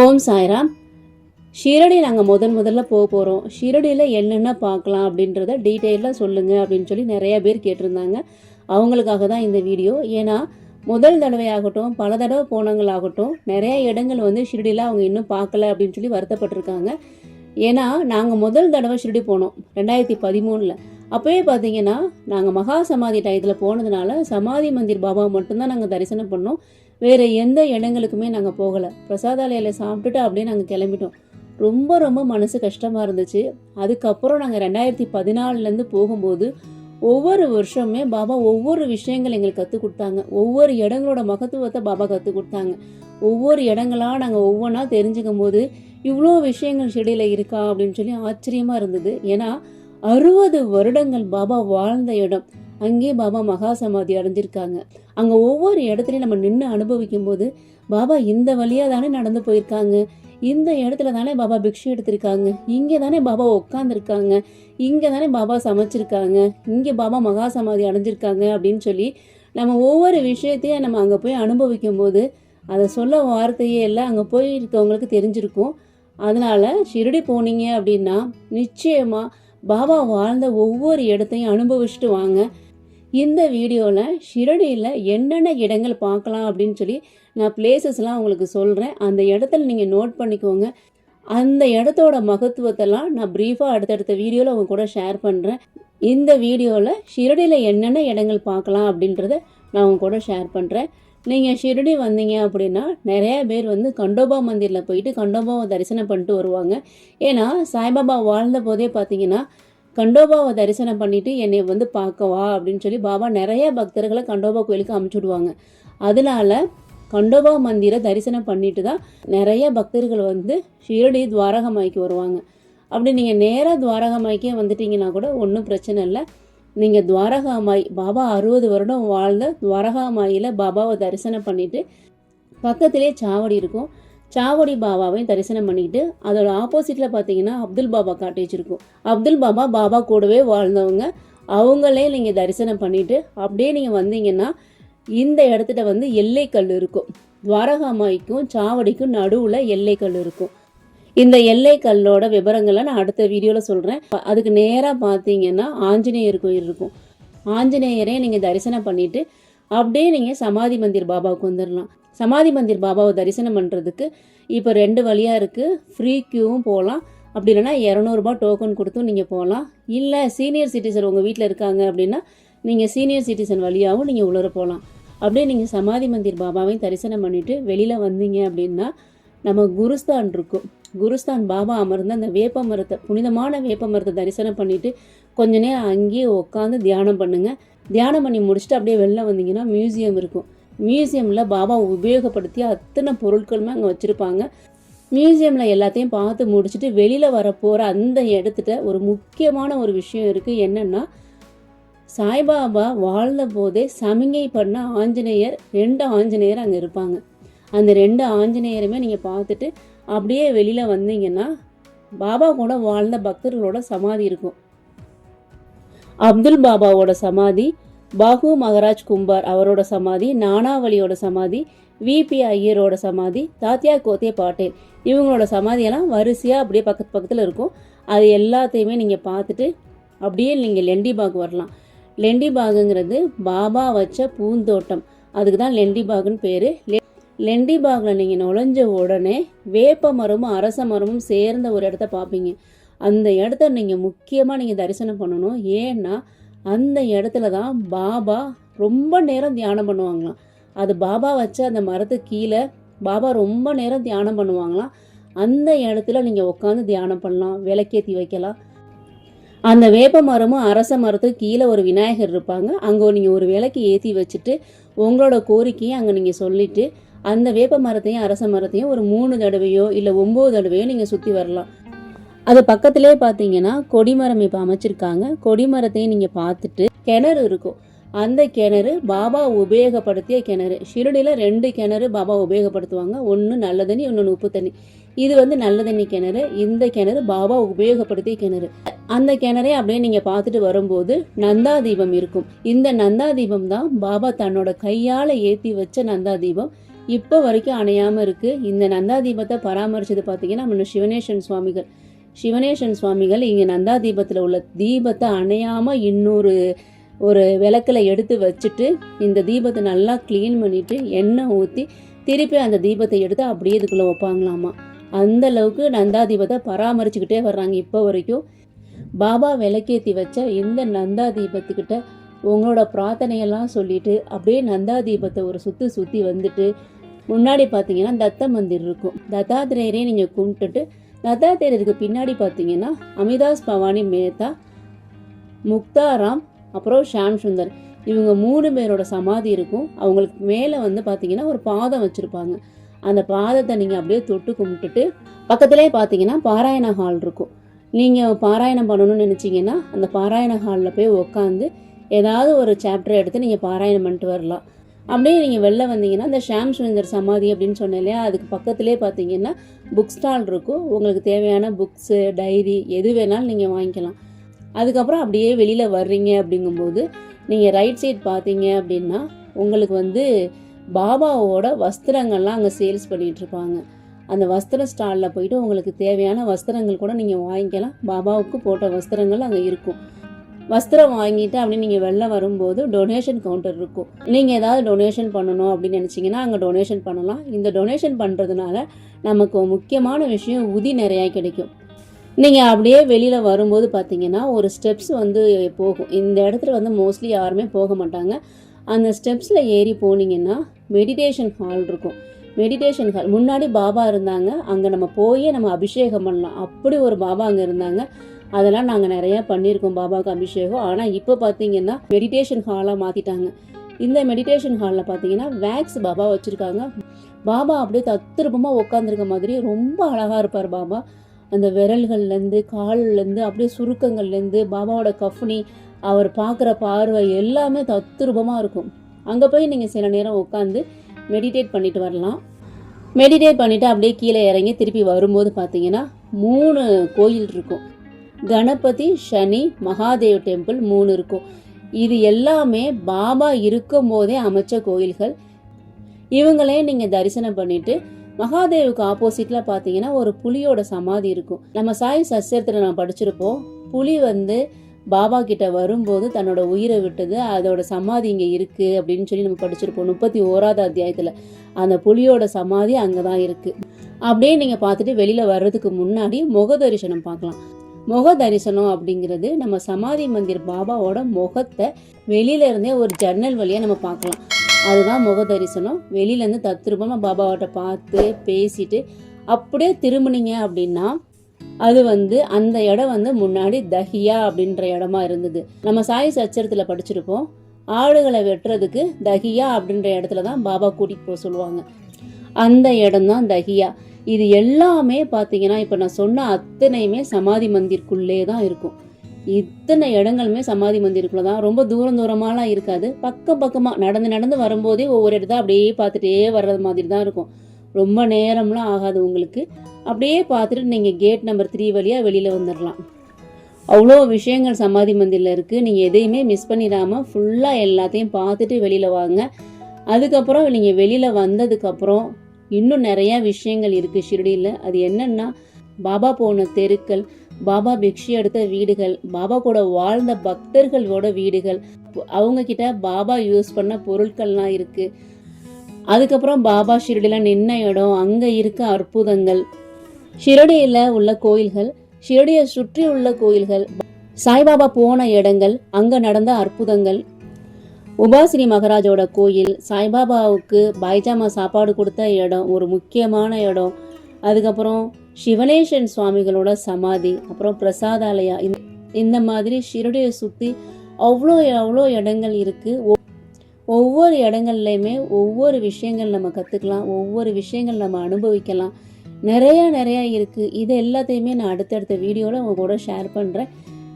ஓம் சாய்ராம். ஷிரடி நாங்கள் முதன் முதல்ல போக போகிறோம் ஷீரடியில் என்னென்ன பார்க்கலாம் அப்படின்றத டீட்டெயிலாக சொல்லுங்கள் அப்படின்னு சொல்லி நிறைய பேர் கேட்டிருந்தாங்க. அவங்களுக்காக தான் இந்த வீடியோ. ஏன்னா முதல் தடவையாகட்டும் பல தடவை போனவங்களாகட்டும் நிறைய இடங்கள் வந்து ஷிரடியில் அவங்க இன்னும் பார்க்கல அப்படின்னு சொல்லி வருத்தப்பட்டிருக்காங்க. ஏன்னா நாங்கள் முதல் தடவை ஷிரடி போனோம் ரெண்டாயிரத்தி பதிமூணில். அப்போயே பார்த்தீங்கன்னா நாங்கள் மகா சமாதி டயத்தில் போனதுனால சமாதி மந்திர் பாபா மட்டும்தான் நாங்கள் தரிசனம் பண்ணோம். வேறு எந்த இடங்களுக்குமே நாங்கள் போகலை. பிரசாதாலயில் சாப்பிட்டுட்டு அப்படியே நாங்கள் கிளம்பிட்டோம். ரொம்ப ரொம்ப மனசு கஷ்டமாக இருந்துச்சு. அதுக்கப்புறம் நாங்கள் ரெண்டாயிரத்தி பதினாலுலேருந்து போகும்போது ஒவ்வொரு வருஷமே பாபா ஒவ்வொரு விஷயங்கள் எங்களுக்கு கற்றுக் கொடுத்தாங்க. ஒவ்வொரு இடங்களோட மகத்துவத்தை பாபா கற்றுக் கொடுத்தாங்க. ஒவ்வொரு இடங்களாக நாங்கள் ஒவ்வொன்றா தெரிஞ்சுக்கும் போது இவ்வளோ விஷயங்கள் செடியில் இருக்கா அப்படின்னு சொல்லி ஆச்சரியமாக இருந்தது. ஏன்னா அறுபது வருடங்கள் பாபா வாழ்ந்த இடம். அங்கே பாபா மகா சமாதி அடைஞ்சிருக்காங்க. அங்கே ஒவ்வொரு இடத்துலையும் நம்ம நின்று அனுபவிக்கும் போது பாபா இந்த வழியாக தானே நடந்து போயிருக்காங்க. இந்த இடத்துல தானே பாபா பிக்ஷு எடுத்திருக்காங்க. இங்கே தானே பாபா உட்காந்துருக்காங்க இங்கே தானே பாபா சமைச்சிருக்காங்க. இங்கே பாபா மகா சமாதி அடைஞ்சிருக்காங்க அப்படின்னு சொல்லி நம்ம ஒவ்வொரு விஷயத்தையும் நம்ம அங்கே போய் அனுபவிக்கும் போது அதை சொல்ல வார்த்தையே இல்லை. அங்கே போய் இருக்கவங்களுக்கு தெரிஞ்சிருக்கும். அதனால ஷிரடி போனீங்க அப்படின்னா நிச்சயமாக பாபா வாழ்ந்த ஒவ்வொரு இடத்தையும் அனுபவிச்சுட்டு வாங்க. இந்த வீடியோவில் ஷிரடியில் என்னென்ன இடங்கள் பார்க்கலாம் அப்படின்னு சொல்லி நான் பிளேசஸ்லாம் உங்களுக்கு சொல்கிறேன் அந்த இடத்துல நீங்கள் நோட் பண்ணிக்கோங்க. அந்த இடத்தோட மகத்துவத்தெல்லாம் நான் ப்ரீஃபாக அடுத்தடுத்த வீடியோவில் உங்க கூட ஷேர் பண்ணுறேன் இந்த வீடியோவில் ஷிரடியில் என்னென்ன இடங்கள் பார்க்கலாம் அப்படின்றத நான் உங்க கூட ஷேர் பண்ணுறேன் நீங்கள் ஷிரடி வந்தீங்க அப்படின்னா நிறைய பேர் வந்து கண்டோபா மந்திரில் போயிட்டு கண்டோபாவை தரிசனம் பண்ணிட்டு வருவாங்க. ஏன்னா சாய்பாபா வாழ்ந்த போதே பார்த்தீங்கன்னா கண்டோபாவை தரிசனம் பண்ணிட்டு என்னை வந்து பார்க்கவா அப்படின்னு சொல்லி பாபா நிறைய பக்தர்களை கண்டோபா கோயிலுக்கு அமுச்சு விடுவாங்க. அதனால கண்டோபா மந்திர தரிசனம் பண்ணிட்டு தான் நிறைய பக்தர்கள் வந்து ஷிரடி துவாரகமாய்க்கு வருவாங்க. அப்படி நீங்கள் நேராக துவாரகமாய்க்கே வந்துட்டீங்கன்னா கூட ஒன்றும் பிரச்சனை இல்லை. நீங்கள் துவாரகாமாய் பாபா அறுபது வருடம் வாழ்ந்த துவாரகாமாயில் பாபாவை தரிசனம் பண்ணிட்டு பக்கத்திலே சாவடி இருக்கும். சாவடி பாபாவையும் தரிசனம் பண்ணிக்கிட்டு அதோட ஆப்போசிட்டில் பார்த்தீங்கன்னா அப்துல் பாபா காட்டேஜ் இருக்கும் அப்துல் பாபா பாபா கூடவே வாழ்ந்தவங்க. அவங்களே நீங்கள் தரிசனம் பண்ணிட்டு அப்படியே நீங்கள் வந்தீங்கன்னா இந்த இடத்துல வந்து எல்லைக்கல் இருக்கும். துவாரகாமாய்க்கும் சாவடிக்கும் நடுவில் எல்லைக்கல் இருக்கும். இந்த எல்லைக்கல்லோட விவரங்களை நான் அடுத்த வீடியோவில் சொல்கிறேன் அதுக்கு நேராக பார்த்தீங்கன்னா ஆஞ்சநேயர் கோயில் இருக்கும். ஆஞ்சநேயரே நீங்கள் தரிசனம் பண்ணிட்டு அப்படியே நீங்கள் சமாதி மந்திர் பாபாவுக்கு வந்துடலாம் சமாதி மந்திர் பாபாவை தரிசனம் பண்ணுறதுக்கு இப்போ ரெண்டு வழியாக இருக்குது ஃப்ரீ க்யூவும் போகலாம் அப்படி இல்லைன்னா இரநூறுபா டோக்கன் கொடுத்தும் நீங்கள் போகலாம் இல்லை சீனியர் சிட்டிசன் உங்கள் வீட்டில் இருக்காங்க அப்படின்னா நீங்கள் சீனியர் சிட்டிசன் வழியாகவும் நீங்கள் உள்ளர போகலாம் அப்படியே நீங்கள் சமாதி மந்திர் பாபாவையும் தரிசனம் பண்ணிவிட்டு வெளியில் வந்தீங்க அப்படின்னா நம்ம குருஸ்தான் இருக்கும். குருஸ்தான் பாபா அமர்ந்து அந்த வேப்ப மரத்தை புனிதமான வேப்ப மரத்தை தரிசனம் பண்ணிவிட்டு கொஞ்ச நேரம் அங்கேயே உட்காந்து தியானம் பண்ணுங்கள் தியானம் பண்ணி முடிச்சுட்டு அப்படியே வெளில வந்தீங்கன்னா மியூசியம் இருக்கும். மியூசியமில் பாபா உபயோகப்படுத்திய அத்தனை பொருட்களுமே அங்கே வச்சுருப்பாங்க. மியூசியமில் எல்லாத்தையும் பார்த்து முடிச்சுட்டு வெளியில் வர போகிற அந்த இடத்துல ஒரு முக்கியமான ஒரு விஷயம் இருக்குது என்னென்னா சாய்பாபா வாழ்ந்த போதே சமிங்கை பண்ண ஆஞ்சநேயர் ரெண்டு ஆஞ்சநேயர் அங்கே இருப்பாங்க. அந்த ரெண்டு ஆஞ்சநேயருமே நீங்கள் பார்த்துட்டு அப்படியே வெளியில் வந்தீங்கன்னா பாபா கூட வாழ்ந்த பக்தர்களோட சமாதி இருக்கும். அப்துல் பாபாவோட சமாதி பாகு மகராஜ் கும்பார் அவரோட சமாதி நானாவளியோட சமாதி விபி ஐயரோட சமாதி தாத்தியா கோத்தே பாட்டேல் இவங்களோட சமாதியெல்லாம் வரிசையாக அப்படியே பக்கத்து பக்கத்தில் இருக்கும். அது எல்லாத்தையுமே நீங்கள் பார்த்துட்டு அப்படியே நீங்கள் லெண்டிபாக் வரலாம். லெண்டிபாகுங்கிறது பாபா வச்ச பூந்தோட்டம். அதுக்கு தான் லெண்டிபாகுன்னு பேர். லெண்டிபாகில் நீங்கள் நுழைஞ்ச உடனே வேப்ப மரமும் அரச மரமும் சேர்ந்த ஒரு இடத்த பார்ப்பீங்க. அந்த இடத்த நீங்கள் முக்கியமாக நீங்கள் தரிசனம் பண்ணணும். ஏன்னா அந்த இடத்துல தான் பாபா ரொம்ப நேரம் தியானம் பண்ணுவாங்களாம். அது பாபா வச்ச அந்த மரத்துக்கு கீழே பாபா ரொம்ப நேரம் தியானம் பண்ணுவாங்களாம். அந்த இடத்துல நீங்கள் உட்காந்து தியானம் பண்ணலாம் விளக்கேற்றி வைக்கலாம். அந்த வேப்ப மரமும் அரச மரத்துக்கு கீழே ஒரு விநாயகர் இருப்பாங்க. அங்கே நீங்கள் ஒரு விளக்கு ஏற்றி வச்சுட்டு உங்களோட கோரிக்கையை அங்கே நீங்கள் சொல்லிவிட்டு அந்த வேப்ப மரத்தையும் அரச மரத்தையும் ஒரு மூணு தடவையோ இல்லை ஒம்பது தடவையோ நீங்கள் சுற்றி வரலாம். அது பக்கத்திலே பார்த்தீங்கன்னா கொடிமரம் இப்போ அமைச்சிருக்காங்க. கொடிமரத்தையும் நீங்கள் பார்த்துட்டு கிணறு இருக்கும். அந்த கிணறு பாபா உபயோகப்படுத்திய கிணறு. ஷிரடியில் ரெண்டு கிணறு பாபா உபயோகப்படுத்துவாங்க. ஒன்று நல்ல தண்ணி இன்னொன்று உப்பு தண்ணி. இது வந்து நல்ல தண்ணி கிணறு. இந்த கிணறு பாபா உபயோகப்படுத்திய கிணறு. அந்த கிணறை அப்படியே நீங்கள் பார்த்துட்டு வரும்போது நந்தா தீபம் இருக்கும். இந்த நந்தா தீபம் தான் பாபா தன்னோட கையால் ஏற்றி வச்ச நந்தா தீபம். இப்போ வரைக்கும் அணையாமல் இருக்குது இந்த நந்தா தீபத்தை பராமரித்தது பார்த்தீங்கன்னா நம்ம சிவனேஸ்வரன் சுவாமிகள். சிவனேஸ்வரன் சுவாமிகள் இங்கே நந்தா தீபத்தில் உள்ள தீபத்தை அணையாமல் இன்னொரு ஒரு விளக்கில் எடுத்து வச்சுட்டு இந்த தீபத்தை நல்லா க்ளீன் பண்ணிவிட்டு எண்ணெய் ஊற்றி திருப்பி அந்த தீபத்தை எடுத்து அப்படியே இதுக்குள்ளே வைப்பாங்களாமா. அந்த அளவுக்கு நந்தா தீபத்தை பராமரிச்சுக்கிட்டே வர்றாங்க இப்போ வரைக்கும். பாபா விளக்கேற்றி வச்ச இந்த நந்தா தீபத்துக்கிட்ட உங்களோட பிரார்த்தனையெல்லாம் சொல்லிட்டு அப்படியே நந்தா தீபத்தை ஒரு சுற்றி சுற்றி வந்துட்டு முன்னாடி பார்த்தீங்கன்னா தத்த மந்திர் இருக்கும். தத்தாத்திரேயரே நீங்கள் கும்பிட்டுட்டு தத்தாத்திரேயருக்கு பின்னாடி பார்த்தீங்கன்னா அமிதாஸ் பவானி மேத்தா முக்தாராம் அப்புறம் ஷாம் சுந்தர். இவங்க மூணு பேரோட சமாதி இருக்கும். அவங்களுக்கு மேலே வந்து பார்த்தீங்கன்னா ஒரு பாதம் வச்சுருப்பாங்க. அந்த பாதத்தை நீங்கள் அப்படியே தொட்டு கும்பிட்டுட்டு பக்கத்துலேயே பார்த்தீங்கன்னா பாராயண ஹால் இருக்கும். நீங்கள் பாராயணம் பண்ணணும்னு நினச்சிங்கன்னா அந்த பாராயண ஹாலில் போய் உட்காந்து ஏதாவது ஒரு சாப்டர் எடுத்து நீங்கள் பாராயணம் பண்ணிட்டு வரலாம். அப்படியே நீங்கள் வெளில வந்தீங்கன்னா இந்த ஷாம் சுந்தர் சமாதி அப்படின்னு சொன்னேன் இல்லையா? அதுக்கு பக்கத்துலேயே பார்த்தீங்கன்னா புக் ஸ்டால் இருக்கும். உங்களுக்கு தேவையான புக்ஸு டைரி எது வேணாலும் நீங்கள் வாங்கிக்கலாம். அதுக்கப்புறம் அப்படியே வெளியில் வர்றீங்க அப்படிங்கும்போது நீங்கள் ரைட் சைட் பார்த்தீங்க அப்படின்னா உங்களுக்கு வந்து பாபாவோட வஸ்திரங்கள்லாம் அங்கே சேல்ஸ் பண்ணிகிட்ருப்பாங்க அந்த வஸ்திர ஸ்டாலில் போயிட்டு உங்களுக்கு தேவையான வஸ்திரங்கள் கூட நீங்கள் வாங்கிக்கலாம். பாபாவுக்கு போட்ட வஸ்திரங்கள் அங்கே இருக்கும். வஸ்திரம் வாங்கிட்டு அப்படி நீங்கள் வெளில வரும்போது டொனேஷன் கவுண்டர் இருக்கும். நீங்கள் ஏதாவது டொனேஷன் பண்ணணும் அப்படின்னு நினச்சிங்கன்னா அங்கே டொனேஷன் பண்ணலாம். இந்த டொனேஷன் பண்ணுறதுனால நமக்கு முக்கியமான விஷயம் உதி நிறையா கிடைக்கும். நீங்கள் அப்படியே வெளியில் வரும்போது பார்த்தீங்கன்னா ஒரு ஸ்டெப்ஸ் வந்து போகும். இந்த இடத்துல வந்து மோஸ்ட்லி யாருமே போக மாட்டாங்க. அந்த ஸ்டெப்ஸில் ஏறி போனீங்கன்னா மெடிடேஷன் ஹால் இருக்கும். மெடிடேஷன் ஹால் முன்னாடி பாபா இருந்தாங்க. அங்கே நம்ம போய் நம்ம அபிஷேகம் பண்ணலாம். அப்படி ஒரு பாபா அங்கே இருந்தாங்க. அதெல்லாம் நாங்கள் நிறையா பண்ணியிருக்கோம் பாபாவுக்கு அபிஷேகம். ஆனால் இப்போ பார்த்தீங்கன்னா மெடிடேஷன் ஹாலாக மாற்றிட்டாங்க இந்த மெடிடேஷன் ஹாலில் பார்த்தீங்கன்னா வேக்ஸ் பாபா வச்சுருக்காங்க. பாபா அப்படியே தத்துருப்பமாக உட்காந்துருக்க மாதிரி ரொம்ப அழகாக இருப்பார் பாபா. அந்த விரல்கள்லேருந்து கால்லேருந்து அப்படியே சுருக்கங்கள்லேருந்து பாபாவோட கஃப்னி அவர் பார்க்குற பார்வை எல்லாமே தத்துருபமாக இருக்கும். அங்கே போய் நீங்கள் சில நேரம் உட்காந்து மெடிடேட் பண்ணிட்டு வரலாம். மெடிடேட் பண்ணிவிட்டு அப்படியே கீழே இறங்கி திருப்பி வரும்போது பார்த்தீங்கன்னா மூணு கோயில் இருக்கும். கணபதி சனி மகாதேவ் டெம்பிள் மூணு இருக்கும். இது எல்லாமே பாபா இருக்கும் போதே அமைச்ச கோயில்கள். இவங்களே நீங்கள் தரிசனம் பண்ணிட்டு மகாதேவுக்கு ஆப்போசிட்டில் பார்த்தீங்கன்னா ஒரு புலியோட சமாதி இருக்கும். நம்ம சாய் சஸ்திரத்தில் நம்ம படிச்சிருப்போம். புலி வந்து பாபா கிட்ட வரும்போது தன்னோட உயிரை விட்டது அதோட சமாதி இங்கே இருக்குது அப்படின்னு சொல்லி நம்ம படிச்சிருப்போம். முப்பத்தி ஓராவது அத்தியாயத்தில் அந்த புலியோட சமாதி அங்கே தான் இருக்குது அப்படியே நீங்கள் பார்த்துட்டு வெளியில் வர்றதுக்கு முன்னாடி முக தரிசனம் பார்க்கலாம். முக தரிசனம் அப்படிங்கிறது நம்ம சமாதி மந்திர் பாபாவோட முகத்தை வெளியில இருந்தே ஒரு ஜன்னல் வழியாக நம்ம பார்க்கலாம். அதுதான் முக தரிசனம் வெளியிலேருந்து தத்ரூபமாக பாபாவோட பார்த்து பேசிட்டு அப்படியே திரும்பினீங்க அப்படின்னா அது வந்து அந்த இடம் வந்து முன்னாடி தஹியா அப்படின்ற இடமா இருந்தது. நம்ம சாய் சச்சரத்தில் படிச்சிருப்போம். ஆடுகளை வெட்டுறதுக்கு தஹியா அப்படின்ற இடத்துல தான் பாபா கூட்டிகிட்டு போக சொல்லுவாங்க. அந்த இடம் தான் தஹியா. இது எல்லாமே பார்த்தீங்கன்னா இப்போ நான் சொன்ன அத்தனையுமே சமாதி மந்திர்க்குள்ளே தான் இருக்கும். இத்தனை இடங்களுமே சமாதி மந்திருக்குள்ள தான். ரொம்ப தூரம் தூரமாலாம் இருக்காது. பக்கம் பக்கமாக நடந்து நடந்து வரும்போதே ஒவ்வொரு இடத்த அப்படியே பார்த்துட்டே வர்றது மாதிரி தான் இருக்கும். ரொம்ப நேரம்லாம் ஆகாது உங்களுக்கு. அப்படியே பார்த்துட்டு நீங்கள் கேட் நம்பர் த்ரீ வழியாக வெளியில் வந்துடலாம் அவ்வளோ விஷயங்கள் சமாதி மந்திரில் இருக்குது நீங்கள் எதையுமே மிஸ் பண்ணிடாமல் ஃபுல்லாக எல்லாத்தையும் பார்த்துட்டு வெளியில் வாங்க. அதுக்கப்புறம் நீங்கள் வெளியில் வந்ததுக்கப்புறம் இன்னும் நிறையா விஷயங்கள் இருக்குது ஷிரடியில். அது என்னென்னா பாபா போன தெருக்கள் பாபா பிக்ஷி எடுத்த வீடுகள் பாபா கூட வாழ்ந்த பக்தர்களோட வீடுகள் அவங்கக்கிட்ட பாபா யூஸ் பண்ண பொருட்கள்லாம் இருக்குது அதுக்கப்புறம் பாபா ஷிரடியில் நின்ன இடம் அங்கே இருக்க அற்புதங்கள். ஷிரடியில் உள்ள கோயில்கள் ஷிரடியை சுற்றி உள்ள கோயில்கள் சாய்பாபா போன இடங்கள் அங்கே நடந்த அற்புதங்கள் உபாசினி மகராஜோட கோயில் சாய்பாபாவுக்கு பாய்ஜாமா சாப்பாடு கொடுத்த இடம் ஒரு முக்கியமான இடம். அதுக்கப்புறம் சிவனேஷன் சுவாமிகளோட சமாதி அப்புறம் பிரசாதாலயா. இந்த- இந்த மாதிரி ஷிரடியை சுற்றி அவ்வளோ அவ்வளோ இடங்கள் இருக்குது ஒவ்வொரு இடங்கள்லையுமே ஒவ்வொரு விஷயங்கள் நம்ம கற்றுக்கலாம் ஒவ்வொரு விஷயங்கள் நம்ம அனுபவிக்கலாம். நிறையா நிறையா இருக்குது இது எல்லாத்தையுமே நான் அடுத்தடுத்த வீடியோவில் உங்கள் கூட ஷேர் பண்ணுறேன்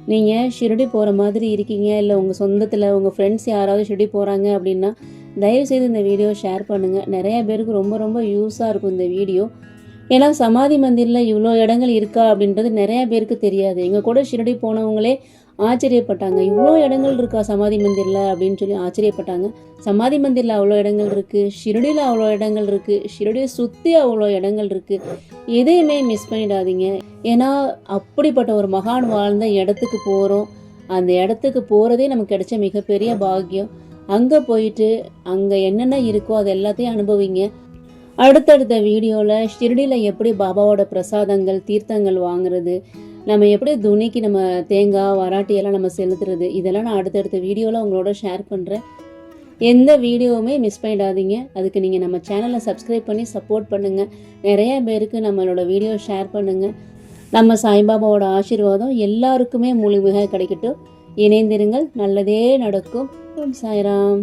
நீங்கள் ஷிரடி போகிற மாதிரி இருக்கீங்க இல்லை உங்கள் சொந்தத்தில் உங்கள் ஃப்ரெண்ட்ஸ் யாராவது ஷிரடி போகிறாங்க அப்படின்னா தயவுசெய்து இந்த வீடியோ ஷேர் பண்ணுங்கள் நிறைய பேருக்கு ரொம்ப ரொம்ப யூஸாக இருக்கும் இந்த வீடியோ ஏன்னா சமாதி மந்திரில் இவ்வளோ இடங்கள் இருக்கா அப்படின்றது நிறைய பேருக்கு தெரியாது. எங்கள் கூட ஷிரடி போனவங்களே ஆச்சரியப்பட்டாங்க. இவ்வளோ இடங்கள் இருக்கா சமாதி மந்திரில்? அப்படின்னு சொல்லி ஆச்சரியப்பட்டாங்க. சமாதி மந்திரில் அவ்வளோ இடங்கள் இருக்குது ஷிரடியில் அவ்வளோ இடங்கள் இருக்குது ஷிரடியை சுற்றி அவ்வளோ இடங்கள் இருக்குது எதையுமே மிஸ் பண்ணிடாதீங்க. ஏன்னா அப்படிப்பட்ட ஒரு மகான் வாழ்ந்த இடத்துக்கு போகிறோம் அந்த இடத்துக்கு போகிறதே நமக்கு கிடைச்ச மிகப்பெரிய பாக்கியம். அங்கே போயிட்டு அங்கே என்னென்ன இருக்கோ அது எல்லாத்தையும் அனுபவிங்க. அடுத்தடுத்த வீடியோவில் ஷிரடியில் எப்படி பாபாவோட பிரசாதங்கள் தீர்த்தங்கள் வாங்குறது நம்ம எப்படி துணிக்கு நம்ம தேங்காய் வராட்டி எல்லாம் நம்ம செலுத்துறது? இதெல்லாம் நான் அடுத்தடுத்த வீடியோவில் உங்களோட ஷேர் பண்ணுறேன் எந்த வீடியோவுமே மிஸ் பண்ணிடாதீங்க. அதுக்கு நீங்கள் நம்ம சேனலை சப்ஸ்கிரைப் பண்ணி சப்போர்ட் பண்ணுங்கள் நிறைய பேருக்கு நம்மளோட வீடியோ ஷேர் பண்ணுங்கள் நம்ம சாய்பாபாவோட ஆசீர்வாதம் எல்லாருக்குமே முழுமையாக கிடைக்கட்டும். இணைந்திருங்கள். நல்லதே நடக்கும். சாய்ராம்.